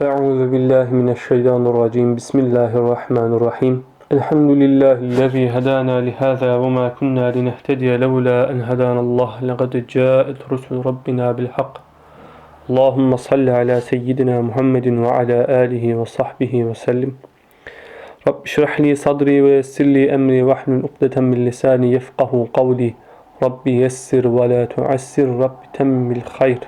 أعوذ بالله من الشيطان الرجيم. بسم الله الرحمن الرحيم. الحمد لله الذي هدانا لهذا وما كنا لنهتدي لولا أن هدانا الله. لقد جاءت رسل ربنا بالحق. اللهم صل على سيدنا محمد وعلى آله وصحبه وسلم. رب اشرح لي صدري ويسر لي أمري. واحلل عقدة من لساني يفقه قولي. yessir ve la tuassir Rabbi temmil hayr.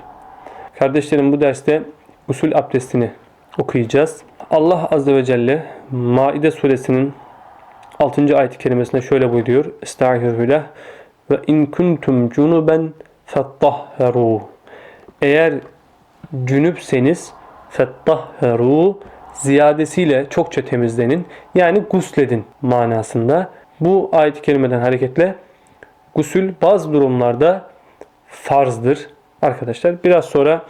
Kardeşlerim bu derste usul abdestini okuyacağız. Allah Azze ve Celle Maide suresinin 6. ayet-i kerimesinde şöyle buyuruyor. Estağfirullah ve in kuntum cunuben fettahheru. Eğer cünüpseniz fettahheru ziyadesiyle çokça temizlenin. Yani gusledin manasında. Bu ayet-i kerimeden hareketle Gusül bazı durumlarda farzdır arkadaşlar. Biraz sonra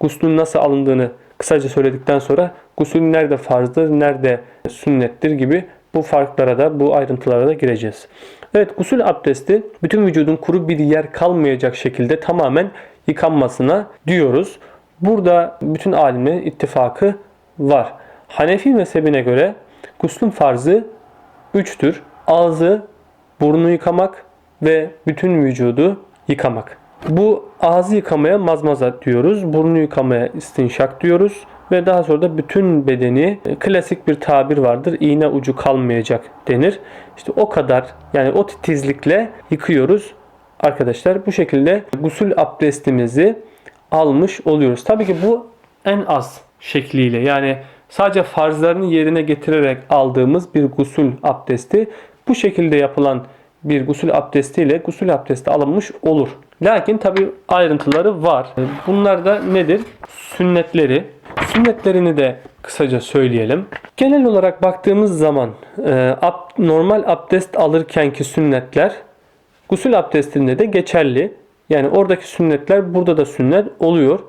guslün nasıl alındığını kısaca söyledikten sonra gusül nerede farzdır, nerede sünnettir gibi bu farklara da bu ayrıntılara da gireceğiz. Evet gusül abdesti bütün vücudun kuru bir yer kalmayacak şekilde tamamen yıkanmasına diyoruz. Burada bütün alimlerin ittifakı var. Hanefi mezhebine göre guslün farzı üçtür. Ağzı, burnu yıkamak, ve bütün vücudu yıkamak. Bu ağzı yıkamaya mazmaza diyoruz. Burnu yıkamaya istinşak diyoruz. Ve daha sonra da bütün bedeni e, klasik bir tabir vardır. İğne ucu kalmayacak denir. İşte o kadar yani o titizlikle yıkıyoruz. Arkadaşlar bu şekilde gusül abdestimizi almış oluyoruz. Tabii ki bu en az şekliyle yani sadece farzlarını yerine getirerek aldığımız bir gusül abdesti bu şekilde yapılan bir gusül abdestiyle gusül abdesti alınmış olur. Lakin tabi ayrıntıları var. Bunlar da nedir? Sünnetleri. Sünnetlerini de kısaca söyleyelim. Genel olarak baktığımız zaman e, normal abdest alırkenki sünnetler gusül abdestinde de geçerli. Yani oradaki sünnetler burada da sünnet oluyor.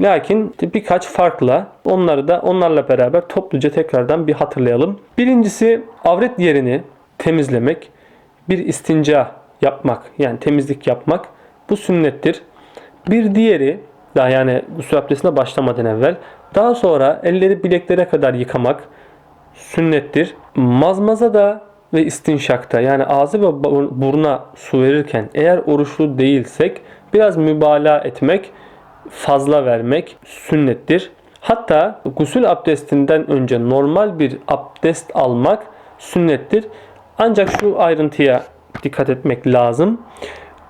Lakin birkaç farkla onları da onlarla beraber topluca tekrardan bir hatırlayalım. Birincisi avret yerini temizlemek bir istinca yapmak yani temizlik yapmak bu sünnettir. Bir diğeri daha yani gusül abdestine başlamadan evvel daha sonra elleri bileklere kadar yıkamak sünnettir. Mazmaza da ve istinşakta yani ağzı ve buruna su verirken eğer oruçlu değilsek biraz mübalağa etmek, fazla vermek sünnettir. Hatta gusül abdestinden önce normal bir abdest almak sünnettir. Ancak şu ayrıntıya dikkat etmek lazım.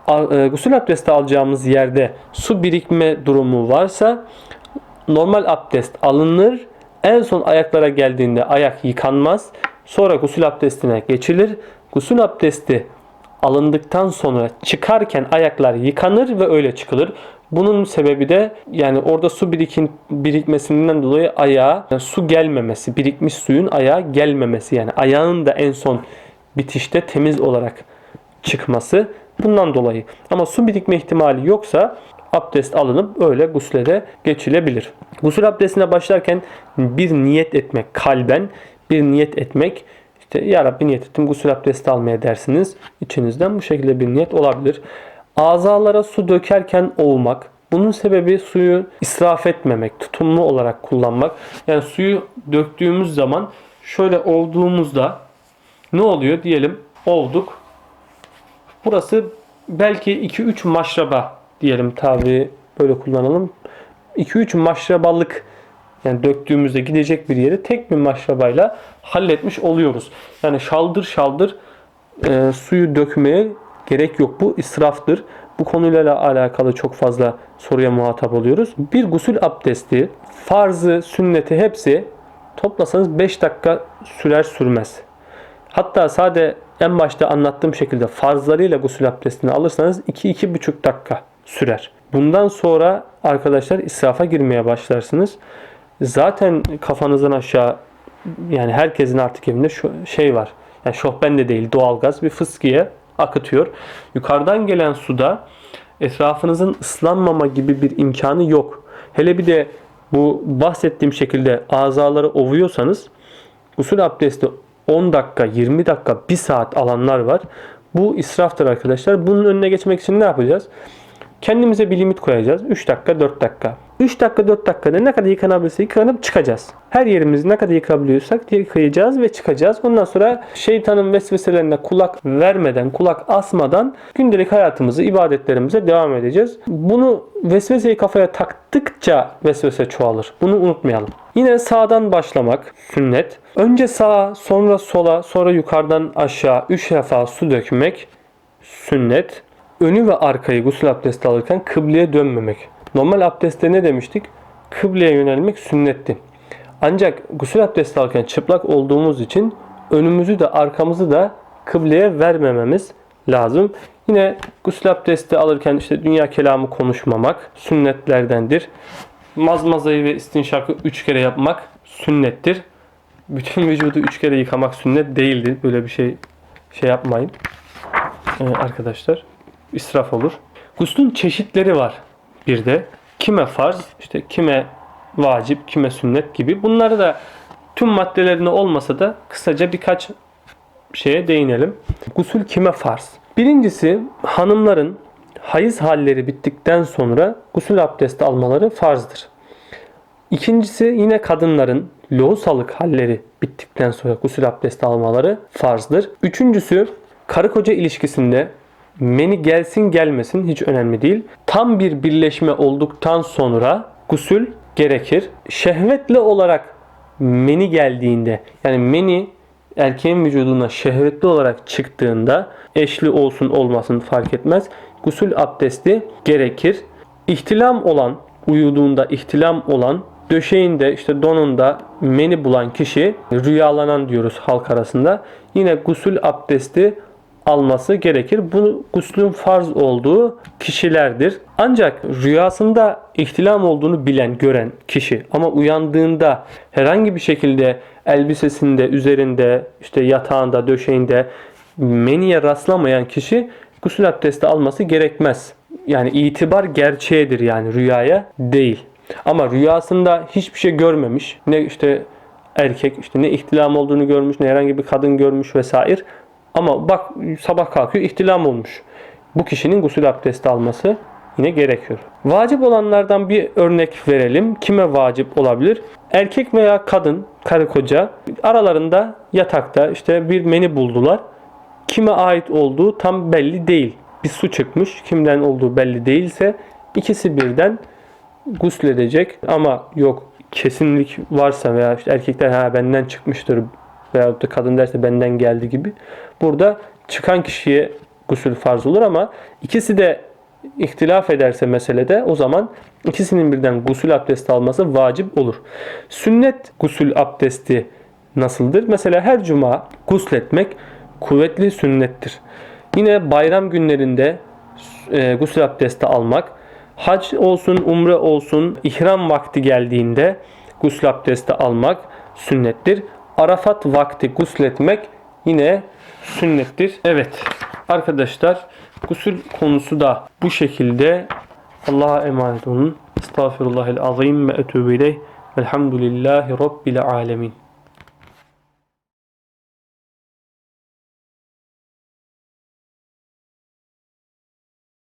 E, gusül abdesti alacağımız yerde su birikme durumu varsa normal abdest alınır. En son ayaklara geldiğinde ayak yıkanmaz. Sonra gusül abdestine geçilir. Gusül abdesti alındıktan sonra çıkarken ayaklar yıkanır ve öyle çıkılır. Bunun sebebi de yani orada su birikin, birikmesinden dolayı ayağa yani su gelmemesi, birikmiş suyun ayağa gelmemesi yani ayağın da en son bitişte temiz olarak çıkması bundan dolayı. Ama su birikme ihtimali yoksa abdest alınıp öyle guslede geçilebilir. Gusül abdestine başlarken bir niyet etmek kalben bir niyet etmek işte ya Rabbi niyet ettim gusül abdesti almaya dersiniz. İçinizden bu şekilde bir niyet olabilir. Azalara su dökerken ovmak. Bunun sebebi suyu israf etmemek, tutumlu olarak kullanmak. Yani suyu döktüğümüz zaman şöyle olduğumuzda ne oluyor? Diyelim ovduk. Burası belki 2-3 maşraba diyelim tabi böyle kullanalım. 2-3 maşrabalık yani döktüğümüzde gidecek bir yeri tek bir maşrabayla halletmiş oluyoruz. Yani şaldır şaldır e, suyu dökmeye gerek yok. Bu israftır. Bu konuyla alakalı çok fazla soruya muhatap oluyoruz. Bir gusül abdesti, farzı, sünneti hepsi toplasanız 5 dakika sürer sürmez. Hatta sade en başta anlattığım şekilde farzlarıyla gusül abdestini alırsanız 2-2,5 dakika sürer. Bundan sonra arkadaşlar israfa girmeye başlarsınız. Zaten kafanızdan aşağı yani herkesin artık evinde şu şey var. Yani şohben de değil doğalgaz bir fıskiye akıtıyor. Yukarıdan gelen suda etrafınızın ıslanmama gibi bir imkanı yok. Hele bir de bu bahsettiğim şekilde azaları ovuyorsanız gusül abdesti 10 dakika, 20 dakika, 1 saat alanlar var. Bu israftır arkadaşlar. Bunun önüne geçmek için ne yapacağız? Kendimize bir limit koyacağız. 3 dakika, 4 dakika. 3 dakika 4 dakikada ne kadar yıkanabilirse yıkanıp çıkacağız. Her yerimizi ne kadar yıkabiliyorsak yıkayacağız ve çıkacağız. Ondan sonra şeytanın vesveselerine kulak vermeden, kulak asmadan gündelik hayatımızı, ibadetlerimize devam edeceğiz. Bunu vesveseyi kafaya taktıkça vesvese çoğalır. Bunu unutmayalım. Yine sağdan başlamak sünnet. Önce sağa, sonra sola, sonra yukarıdan aşağı 3 defa su dökmek sünnet. Önü ve arkayı gusül abdesti alırken kıbleye dönmemek. Normal abdestte ne demiştik? Kıbleye yönelmek sünnetti. Ancak gusül abdesti alırken çıplak olduğumuz için önümüzü de arkamızı da kıbleye vermememiz lazım. Yine gusül abdesti alırken işte dünya kelamı konuşmamak sünnetlerdendir. Mazmazayı ve istinşakı üç kere yapmak sünnettir. Bütün vücudu üç kere yıkamak sünnet değildir. Böyle bir şey şey yapmayın. Ee, arkadaşlar israf olur. Guslün çeşitleri var bir de. Kime farz, işte kime vacip, kime sünnet gibi. Bunları da tüm maddelerine olmasa da kısaca birkaç şeye değinelim. Gusül kime farz? Birincisi hanımların hayız halleri bittikten sonra gusül abdesti almaları farzdır. İkincisi yine kadınların lohusalık halleri bittikten sonra gusül abdesti almaları farzdır. Üçüncüsü karı koca ilişkisinde meni gelsin gelmesin hiç önemli değil. Tam bir birleşme olduktan sonra gusül gerekir. Şehvetli olarak meni geldiğinde yani meni erkeğin vücuduna şehvetli olarak çıktığında eşli olsun olmasın fark etmez. Gusül abdesti gerekir. İhtilam olan uyuduğunda ihtilam olan döşeğinde işte donunda meni bulan kişi rüyalanan diyoruz halk arasında. Yine gusül abdesti alması gerekir. Bu guslün farz olduğu kişilerdir. Ancak rüyasında ihtilam olduğunu bilen, gören kişi ama uyandığında herhangi bir şekilde elbisesinde, üzerinde, işte yatağında, döşeğinde meniye rastlamayan kişi gusül abdesti alması gerekmez. Yani itibar gerçeğedir yani rüyaya değil. Ama rüyasında hiçbir şey görmemiş. Ne işte erkek işte ne ihtilam olduğunu görmüş, ne herhangi bir kadın görmüş vesaire. Ama bak sabah kalkıyor ihtilam olmuş. Bu kişinin gusül abdesti alması yine gerekiyor. Vacip olanlardan bir örnek verelim. Kime vacip olabilir? Erkek veya kadın, karı koca aralarında yatakta işte bir meni buldular. Kime ait olduğu tam belli değil. Bir su çıkmış. Kimden olduğu belli değilse ikisi birden gusledecek ama yok kesinlik varsa veya işte erkekler ha benden çıkmıştır veya da kadın derse benden geldi gibi. Burada çıkan kişiye gusül farz olur ama ikisi de ihtilaf ederse meselede o zaman ikisinin birden gusül abdesti alması vacip olur. Sünnet gusül abdesti nasıldır? Mesela her cuma gusletmek kuvvetli sünnettir. Yine bayram günlerinde e, gusül abdesti almak, hac olsun, umre olsun, ihram vakti geldiğinde gusül abdesti almak sünnettir. Arafat vakti gusletmek yine sünnettir. Evet arkadaşlar gusül konusu da bu şekilde. Allah'a emanet olun. Estağfirullahel azim ve etûbü ileyh. Velhamdülillahi Rabbil alemin.